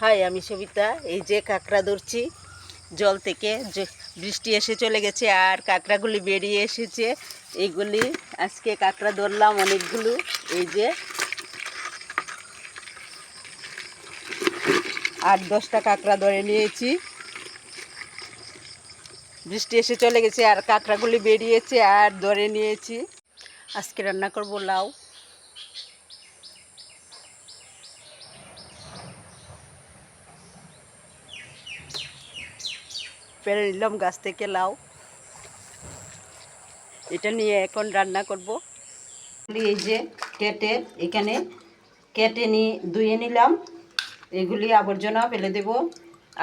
High, আমি সবিতা। এই যে কাঁকড়া ধরছি, জল থেকে বৃষ্টি এসে চলে গেছে আর কাঁকড়াগুলি বেরিয়ে এসেছে। এইগুলি আজকে কাঁকড়া ধরলাম অনেকগুলো। এই যে আট, দশটা কাঁকড়া ধরে নিয়েছি। বৃষ্টি এসে চলে গেছে আর কাঁকড়াগুলি বেরিয়েছে আর ধরে নিয়েছি। আজকে রান্না করব লাউ। পেরে নিলাম, গাছ থেকে লাউ। এটা নিয়ে এখন রান্না করব। এই যে কেটে, এখানে কেটে নি, ধুয়ে নিলাম। এগুলি আবর্জনা ফেলে দেব।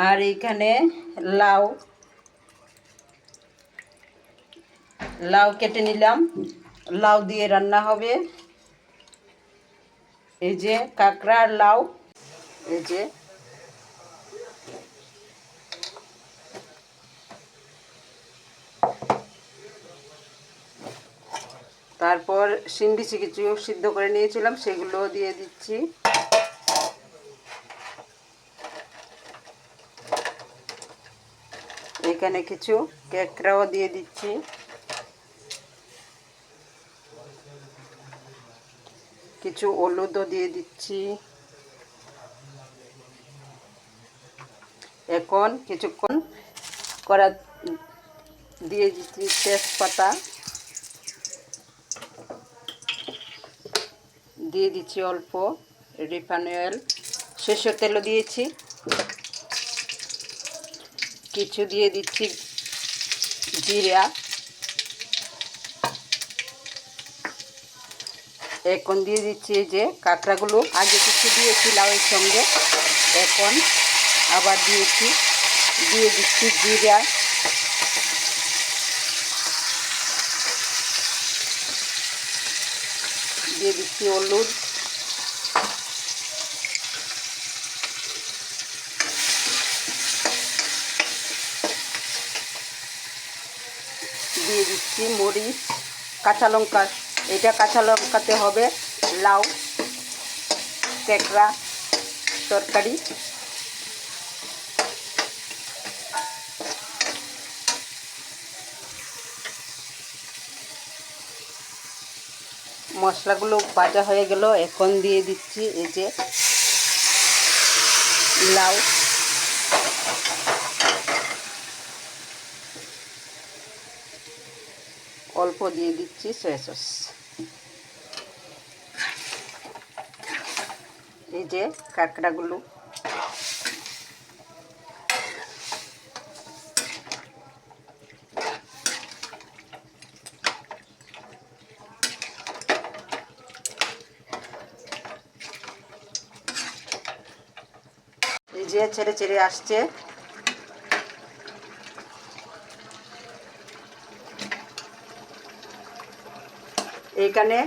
আর এখানে লাউ। লাউ কেটে নিলাম। লাউ দিয়ে রান্না হবে। এই যে কাঁকড়া লাউ। এই যে তারপর সিন্ডিচি কিছু সিদ্ধ করে নিয়েছিলাম, সেগুলো দিয়ে দিচ্ছি। এখানে কিছু কেকড়াও দিয়ে দিচ্ছি। কিছু হলুদও দিয়ে দিচ্ছি। এখন কিছুক্ষণ করা দিয়ে দিচ্ছি তেজপাতা। দিয়ে দিচ্ছি অল্প রিফাইন অয়েল। সর্ষের তেলও দিয়েছি। কিছু দিয়ে দিচ্ছি জিরা। এখন দিয়ে দিচ্ছি যে কাঁকড়াগুলো। আগে কিছু দিয়েছি লাউয়ের সঙ্গে। এখন আবার দিয়েছি। দিয়ে দিচ্ছি জিরা। দিয়ে দিচ্ছি হলুদ। দিয়ে দিচ্ছি মরিচ, কাঁচা লঙ্কা। এটা কাঁচা লঙ্কাতে হবে, লাউ কেকড়া তরকারি। মশলাগুলো ভাজা হয়ে গেল। এখন দিয়ে দিচ্ছি এই যে লাউ। অল্প দিয়ে দিচ্ছি সয়া সস এই যে কাঁকড়াগুলো যে ছেড়ে ছেড়ে আসছে। এখানে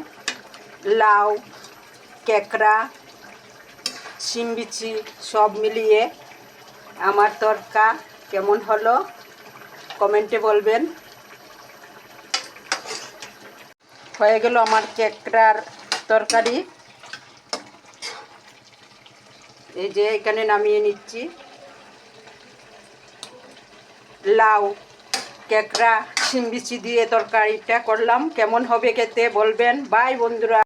লাউ, কেকড়া শিমবিচি সব মিলিয়ে আমার তরকা কেমন হলো কমেন্টে বলবেন। হয়ে গেল আমার কেকড়ার তরকারি। এই যে এখানে নামিয়ে নিচ্ছি। লাউ, কেকড়া শিমবিচি দিয়ে তরকারিটা করলাম। কেমন হবে খেতে বলবেন? বাই বন্ধুরা।